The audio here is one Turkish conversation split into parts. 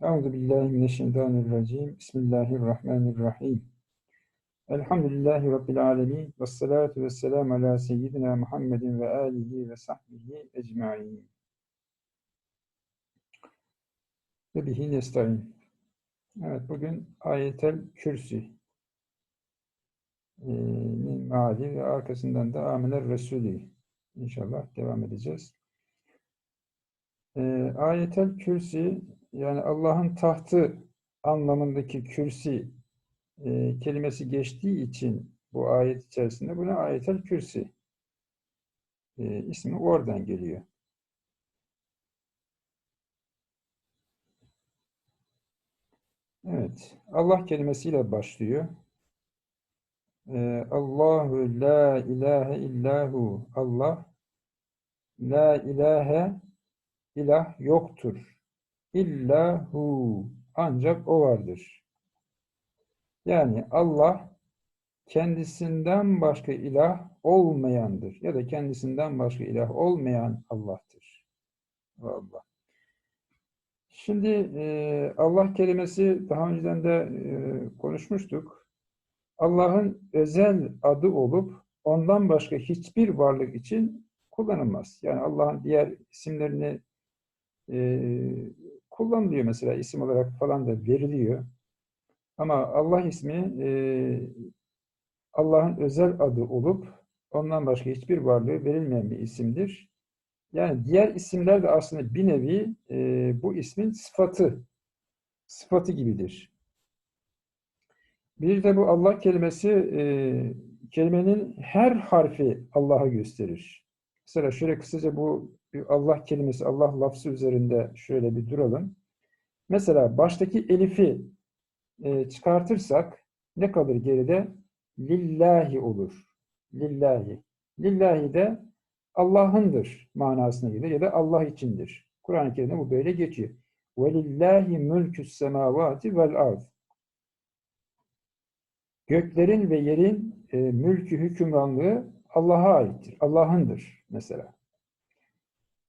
Euzu billahi mineşşeytanirracim. Bismillahirrahmanirrahim. Elhamdülillahi rabbil alamin. Ves salatu vesselam ala seyyidina Muhammedin ve alihi ve sahbihi ecmaîn. Ve bihi nestaîn. Evet bugün Ayetel Kürsi nin meali ve arkasından da Amener Resulü inşallah devam edeceğiz. E, Ayetel Kürsi yani Allah'ın tahtı anlamındaki kürsi e, kelimesi geçtiği için bu ayet içerisinde buna ayetel kürsi e, ismi oradan geliyor. Evet. Allah kelimesiyle başlıyor. Ee, Allahu la ilahe illahu. Allah la ilahe ilah yoktur. İllahu ancak o vardır. Yani Allah kendisinden başka ilah olmayandır ya da kendisinden başka ilah olmayan Allah'tır. Allah. Şimdi e, Allah kelimesi daha önceden de e, konuşmuştuk. Allah'ın özel adı olup ondan başka hiçbir varlık için kullanılmaz. Yani Allah'ın diğer isimlerini e, kullanılıyor mesela isim olarak falan da veriliyor. Ama Allah ismi e, Allah'ın özel adı olup ondan başka hiçbir varlığı verilmeyen bir isimdir. Yani diğer isimler de aslında bir nevi e, bu ismin sıfatı, sıfatı gibidir. Bir de bu Allah kelimesi e, kelimenin her harfi Allah'a gösterir. Mesela şöyle kısaca bu Allah kelimesi, Allah lafzı üzerinde şöyle bir duralım. Mesela baştaki elifi e, çıkartırsak ne kalır geride? Lillahi olur. Lillahi. Lillahi de Allah'ındır manasına gelir ya da Allah içindir. Kur'an-ı Kerim'de bu böyle geçiyor. وَلِلَّهِ مُلْكُ السَّمَاوَاتِ وَالْاَرْضِ Göklerin ve yerin e, mülkü hükümranlığı Allah'a aittir. Allah'ındır mesela.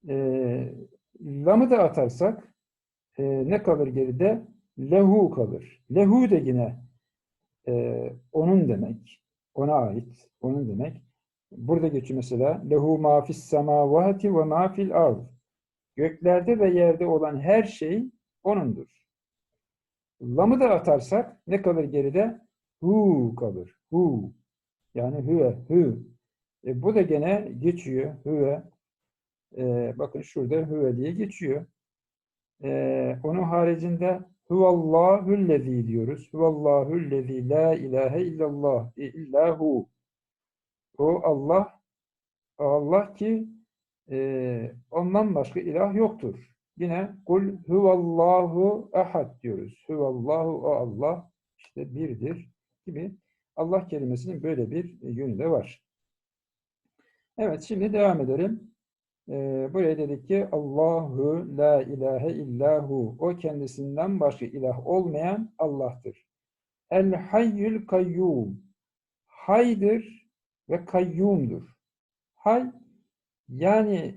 E, lamı da atarsak e, ne kalır geride? Lehu kalır. Lehu de yine e, onun demek. Ona ait. Onun demek. Burada geçiyor mesela lehu mafis semavati ve mafil ard. Göklerde ve yerde olan her şey onundur. Lamı da atarsak ne kalır geride? Hu kalır. Hu. Yani hüve, hü. E, bu da gene geçiyor. Hüve, e, bakın şurada hüve diye geçiyor. E, onun haricinde huvallahullezî diyoruz. Huvallahullezî la ilahe illallah illahu. O Allah Allah ki e, ondan başka ilah yoktur. Yine kul huvallahu ahad diyoruz. Huvallahu o Allah işte birdir gibi Allah kelimesinin böyle bir yönü de var. Evet şimdi devam edelim. Ee, buraya dedik ki Allahu la ilahe illahu. O kendisinden başka ilah olmayan Allah'tır. El hayyül kayyum. Haydır ve kayyumdur. Hay yani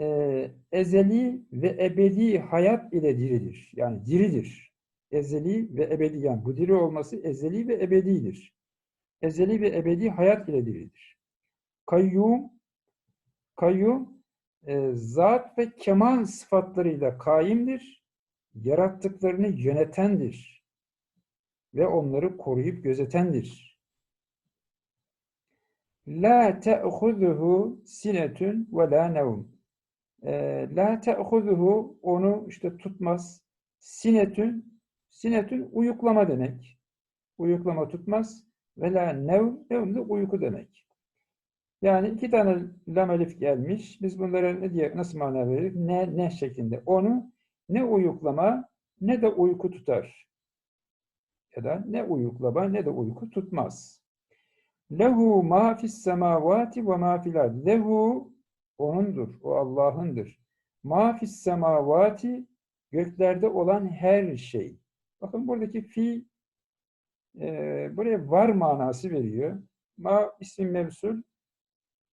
e, ezeli ve ebedi hayat ile diridir. Yani diridir. Ezeli ve ebedi yani bu diri olması ezeli ve ebedidir. Ezeli ve ebedi hayat ile diridir. Kayyum kayyum e, zat ve kemal sıfatlarıyla kaimdir, yarattıklarını yönetendir ve onları koruyup gözetendir. La te'huzuhu sinetun ve la nevm. E, la te'huzuhu onu işte tutmaz. Sinetun, sinetun uyuklama demek. Uyuklama tutmaz. Ve la nevm, nevm de uyku demek. Yani iki tane lam elif gelmiş. Biz bunlara ne diye nasıl mana veririz? Ne ne şeklinde. Onu ne uyuklama ne de uyku tutar. Ya da ne uyuklama ne de uyku tutmaz. Lehu ma fis semavati ve ma fil. Lehu onundur. O Allah'ındır. Ma fis semavati göklerde olan her şey. Bakın buradaki fi e, buraya var manası veriyor. Ma isim mevsul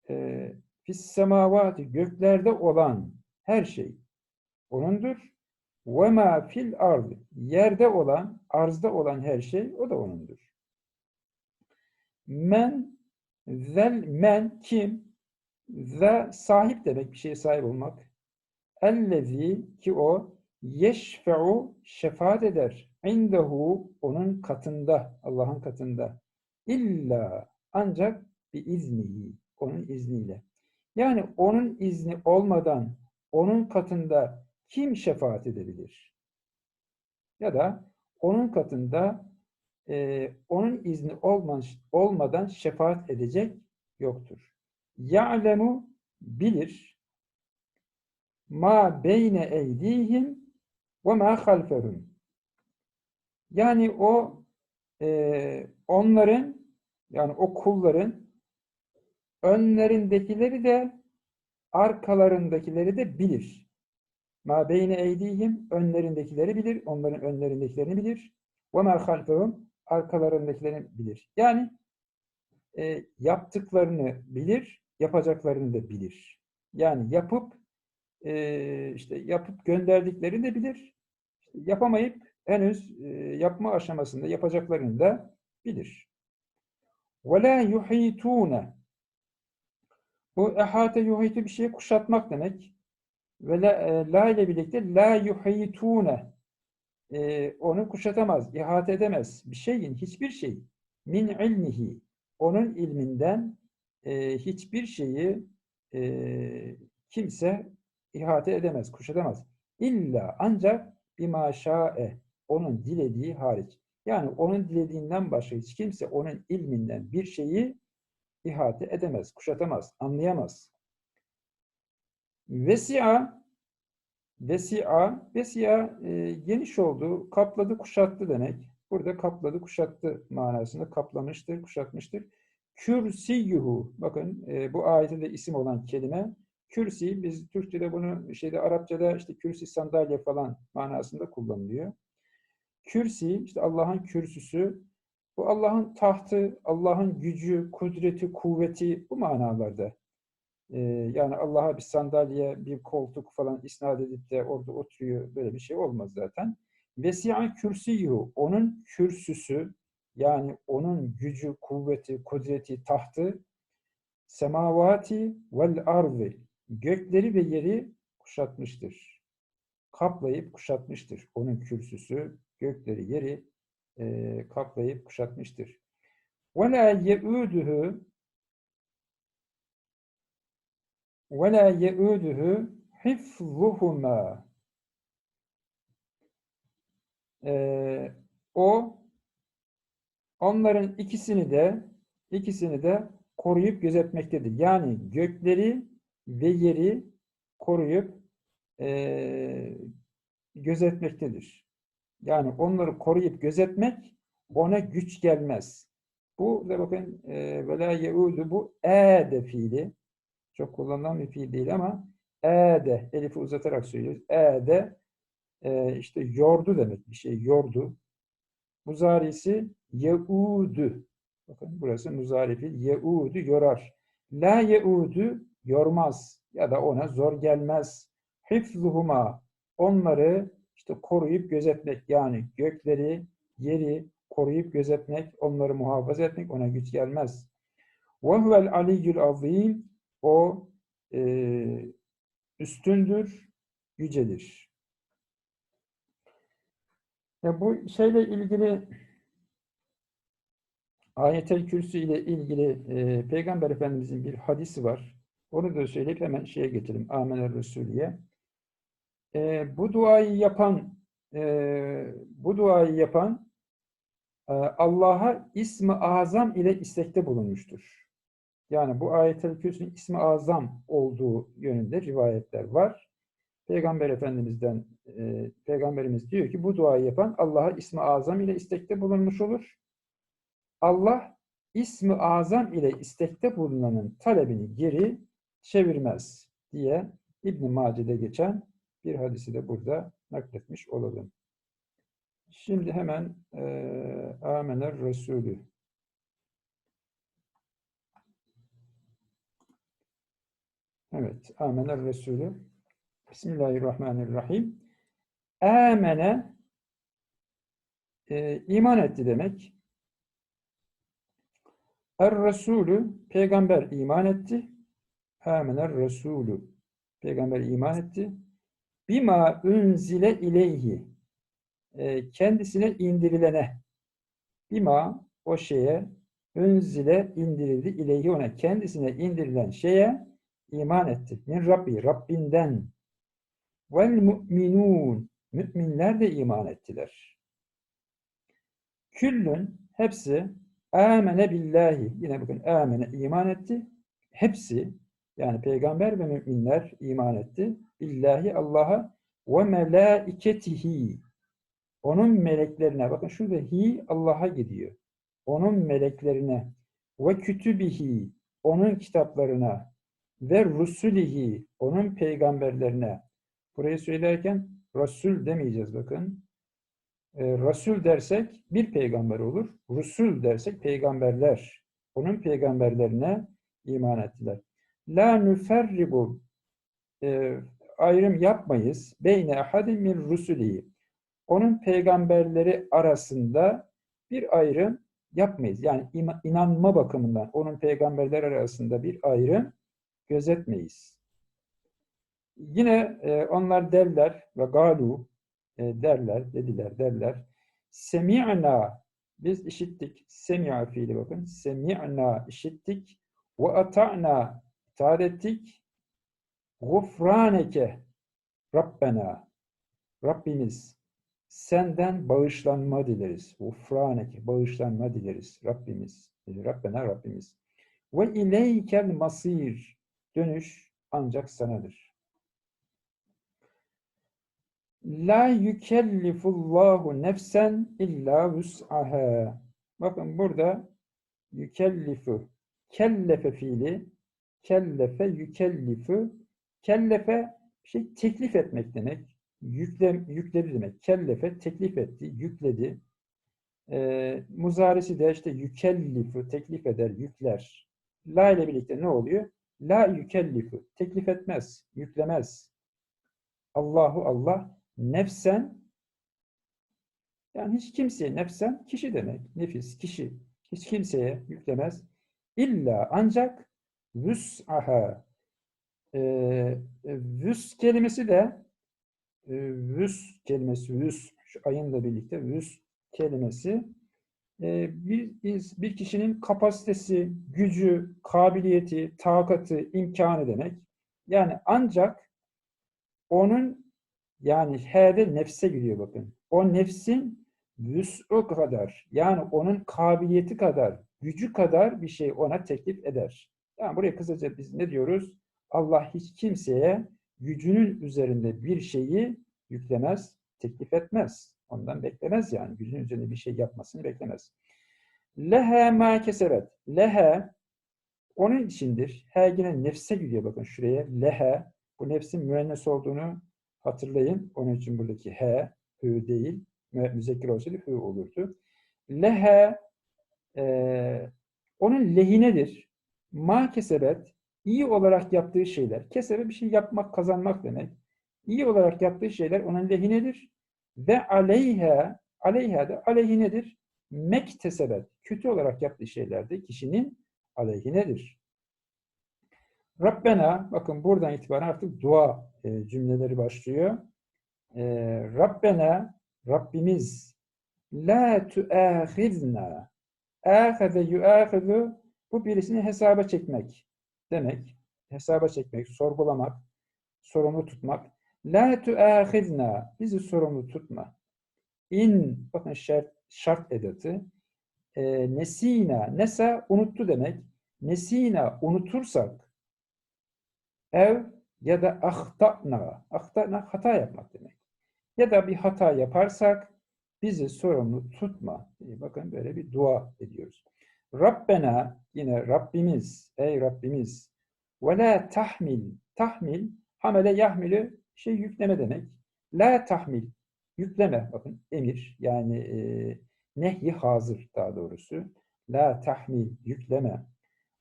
e, fis semavati göklerde olan her şey onundur. Ve ma fil ardı. Yerde olan, arzda olan her şey o da O'nundur. Men zel men kim? Ze sahip demek bir şeye sahip olmak. Ellezi ki o yeşfe'u şefaat eder. İndehu onun katında, Allah'ın katında. İlla ancak bir iznihi, onun izniyle. Yani onun izni olmadan onun katında kim şefaat edebilir? Ya da onun katında e, onun izni olman, olmadan şefaat edecek yoktur. Ya'lemu bilir ma beyne eydihim ve ma halfehum. Yani o e, onların yani o kulların önlerindekileri de arkalarındakileri de bilir. Ma beyne eydihim önlerindekileri bilir, onların önlerindekilerini bilir. Ve ma halfehum arkalarındakilerini bilir. Yani e, yaptıklarını bilir, yapacaklarını da bilir. Yani yapıp e, işte yapıp gönderdiklerini de bilir. İşte yapamayıp henüz e, yapma aşamasında yapacaklarını da bilir. وَلَا يُحِيتُونَ bu ehate yuhiti bir şeyi kuşatmak demek. Ve la, e, la ile birlikte la yuhitune e, onu kuşatamaz, ihate edemez. Bir şeyin, hiçbir şey min ilmihi onun ilminden e, hiçbir şeyi e, kimse ihate edemez, kuşatamaz. İlla ancak bima şa'e onun dilediği hariç. Yani onun dilediğinden başka hiç kimse onun ilminden bir şeyi ihate edemez, kuşatamaz, anlayamaz. Vesi'a Vesi'a, vesi'a e, geniş oldu, kapladı, kuşattı demek. Burada kapladı, kuşattı manasında kaplamıştır, kuşatmıştır. Kürsiyuhu, bakın e, bu ayette de isim olan kelime. Kürsi, biz Türkçe'de bunu, şeyde Arapçada işte kürsi sandalye falan manasında kullanılıyor. Kürsi, işte Allah'ın kürsüsü, bu Allah'ın tahtı, Allah'ın gücü, kudreti, kuvveti bu manalarda. Ee, yani Allah'a bir sandalye, bir koltuk falan isnat edip de orada oturuyor, böyle bir şey olmaz zaten. Vesi'a kürsiyyu, onun kürsüsü, yani onun gücü, kuvveti, kudreti, tahtı, semavati vel ardı, gökleri ve yeri kuşatmıştır. Kaplayıp kuşatmıştır. Onun kürsüsü, gökleri, yeri e, kaplayıp kuşatmıştır. وَلَا يَؤُدُهُ وَلَا يَؤُدُهُ حِفْظُهُمَا ee, O onların ikisini de ikisini de koruyup gözetmektedir. Yani gökleri ve yeri koruyup e, gözetmektedir. Yani onları koruyup gözetmek ona güç gelmez. Bu da bakın e, vela yeudu bu ede fiili. Çok kullanılan bir fiil değil ama ede elifi uzatarak söylüyoruz. Ede e, işte yordu demek bir şey yordu. Muzarisi yeudu. Bakın burası muzari fiil. Yeudu yorar. La yeudu yormaz ya da ona zor gelmez. Hifzuhuma onları işte koruyup gözetmek yani gökleri, yeri koruyup gözetmek, onları muhafaza etmek ona güç gelmez. وَهُوَ الْعَلِيُّ azim O e, üstündür, yücedir. Ya bu şeyle ilgili Ayetel Kürsü ile ilgili e, Peygamber Efendimizin bir hadisi var. Onu da söyleyip hemen şeye geçelim. Amener Resulü'ye. E, bu duayı yapan e, bu duayı yapan e, Allah'a ismi azam ile istekte bulunmuştur. Yani bu ayet-el ismi azam olduğu yönünde rivayetler var. Peygamber Efendimiz'den e, Peygamberimiz diyor ki bu duayı yapan Allah'a ismi azam ile istekte bulunmuş olur. Allah ismi azam ile istekte bulunanın talebini geri çevirmez diye İbn-i Mace'de geçen bir hadisi de burada nakletmiş olalım. Şimdi hemen e, Amener Resulü. Evet, Amener Resulü. Bismillahirrahmanirrahim. Amene e, iman etti demek. Er-Resulü peygamber iman etti. Amener Resulü peygamber iman etti. Bima unzile ileyhi e, kendisine indirilene bima o şeye unzile indirildi ileyhi ona kendisine indirilen şeye iman etti. Min Rabbi Rabbinden vel mu'minun müminler de iman ettiler. Küllün hepsi amene billahi yine bakın amene iman etti. Hepsi yani peygamber ve müminler iman etti. Billahi Allah'a ve melaiketihi onun meleklerine bakın şurada hi Allah'a gidiyor. Onun meleklerine ve kütübihi onun kitaplarına ve rusulihi onun peygamberlerine burayı söylerken Resul demeyeceğiz bakın. E, Resul dersek bir peygamber olur. Rusul dersek peygamberler. Onun peygamberlerine iman ettiler. La nüferribu e, ayrım yapmayız. Beyne ahadin min rusulihi. Onun peygamberleri arasında bir ayrım yapmayız. Yani inanma bakımından onun peygamberler arasında bir ayrım gözetmeyiz. Yine e, onlar derler ve galu e, derler, dediler, derler. Semi'na biz işittik. Semi'a fiili bakın. Semi'na işittik. Ve ata'na itaat ettik. Gufraneke Rabbena Rabbimiz senden bağışlanma dileriz. Gufraneke bağışlanma dileriz. Rabbimiz. Rabbena Rabbimiz. Ve ileykel masir dönüş ancak sanadır. La yükellifullahu nefsen illa vus'aha. Bakın burada yükellifu kellefe fiili kellefe yükellifu kellefe şey teklif etmek demek. Yükle, yükledi demek. Kellefe teklif etti, yükledi. E, muzarisi de işte yükellifu teklif eder, yükler. La ile birlikte ne oluyor? La yükellifu teklif etmez, yüklemez. Allahu Allah nefsen yani hiç kimseye nefsen kişi demek. Nefis, kişi. Hiç kimseye yüklemez. İlla ancak vüs'aha e, vüs kelimesi de e, vüs kelimesi, vüs şu ayınla birlikte vüs kelimesi e, bir, bir kişinin kapasitesi, gücü, kabiliyeti, takatı, imkanı demek. Yani ancak onun yani H'de nefse gidiyor bakın. O nefsin vüs'u kadar yani onun kabiliyeti kadar, gücü kadar bir şey ona teklif eder. Yani buraya kısaca biz ne diyoruz? Allah hiç kimseye gücünün üzerinde bir şeyi yüklemez, teklif etmez. Ondan beklemez yani. Gücünün üzerinde bir şey yapmasını beklemez. Lehe ma kesebet. Lehe onun içindir. He yine nefse gidiyor bakın şuraya. Lehe. Bu nefsin müennes olduğunu hatırlayın. Onun için buradaki he, hü değil. Müzekkir olsaydı hü olurdu. Lehe e, onun lehinedir. Ma kesebet iyi olarak yaptığı şeyler. Kesebe bir şey yapmak, kazanmak demek. İyi olarak yaptığı şeyler onun lehinedir. Ve aleyhe, aleyhe de aleyhinedir. Mektesebet, kötü olarak yaptığı şeyler de kişinin aleyhinedir. Rabbena, bakın buradan itibaren artık dua e, cümleleri başlıyor. E, Rabbena, Rabbimiz, la tuâhizna, âheze yuâhizu, bu birisini hesaba çekmek demek. Hesaba çekmek, sorgulamak, sorumlu tutmak. La tuâhizna, bizi sorumlu tutma. İn, bakın şart, şart edatı. E, nesina, nesa unuttu demek. Nesina unutursak, ev ya da ahtana, ahtana hata yapmak demek. Ya da bir hata yaparsak bizi sorumlu tutma. Bakın böyle bir dua ediyoruz. Rabbena yine Rabbimiz, ey Rabbimiz ve la tahmil, tahmil, hamele yahmilü şey yükleme demek. La tahmil, yükleme, bakın emir yani e, nehi hazır daha doğrusu. La tahmil, yükleme.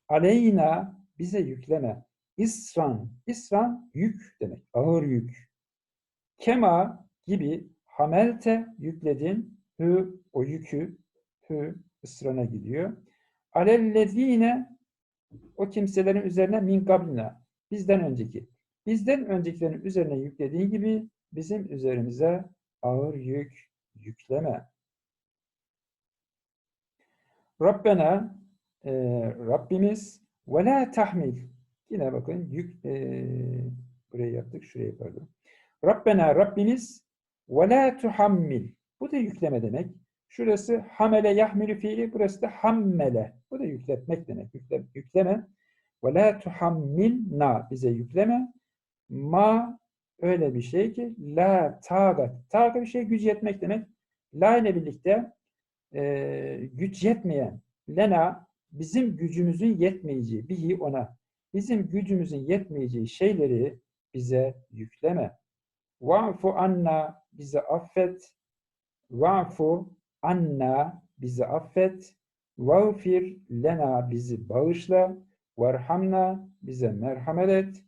Aleyna, bize yükleme. İsran, isran yük demek, ağır yük. Kema, gibi hamelte yükledin hü o yükü hü ısrana gidiyor. Alellezine o kimselerin üzerine min kablina bizden önceki bizden öncekilerin üzerine yüklediğin gibi bizim üzerimize ağır yük yükleme. Rabbena e, Rabbimiz ve la tahmil yine bakın yük e, buraya yaptık şuraya pardon. Rabbena Rabbimiz ve la tuhammil bu da yükleme demek. Şurası hamele yahmilu fiili burası da hammele. Bu da yükletmek demek. Yükle, yükleme. Ve la tuhammilna bize yükleme. Ma öyle bir şey ki la tagat. Tagat bir şey güç yetmek demek. La ile birlikte e, güç yetmeyen lena bizim gücümüzün yetmeyeceği bihi ona bizim gücümüzün yetmeyeceği şeyleri bize yükleme. Va'fu anna bize affet. Va'fu anna bizi affet. Vağfir lena bizi bağışla. Varhamna bize merhamet et.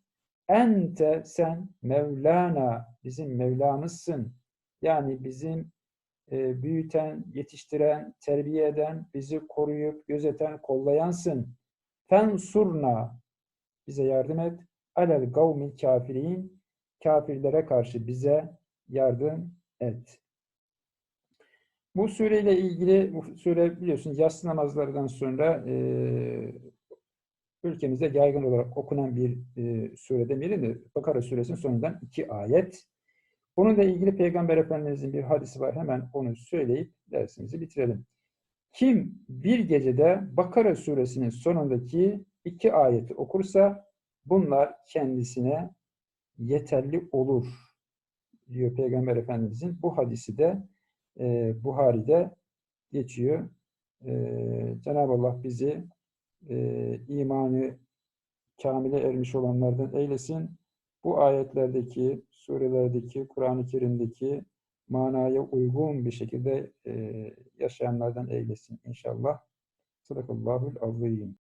Ente sen Mevlana bizim Mevlamızsın. Yani bizim e, büyüten, yetiştiren, terbiye eden, bizi koruyup, gözeten, kollayansın. Fensurna bize yardım et. Alel gavmil kafirin kafirlere karşı bize yardım et. Bu sureyle ilgili, bu sure biliyorsunuz yatsı namazlarından sonra e, ülkemizde yaygın olarak okunan bir e, sureden biri de Bakara suresinin sonundan iki ayet. Bununla ilgili Peygamber Efendimizin bir hadisi var. Hemen onu söyleyip dersimizi bitirelim. Kim bir gecede Bakara suresinin sonundaki iki ayeti okursa bunlar kendisine yeterli olur diyor Peygamber Efendimizin. Bu hadisi de e, Buhari'de geçiyor. E, Cenab-ı Allah bizi e, imanı kamile ermiş olanlardan eylesin. Bu ayetlerdeki, surelerdeki, Kur'an-ı Kerim'deki manaya uygun bir şekilde e, yaşayanlardan eylesin inşallah. Sadakallahul azim.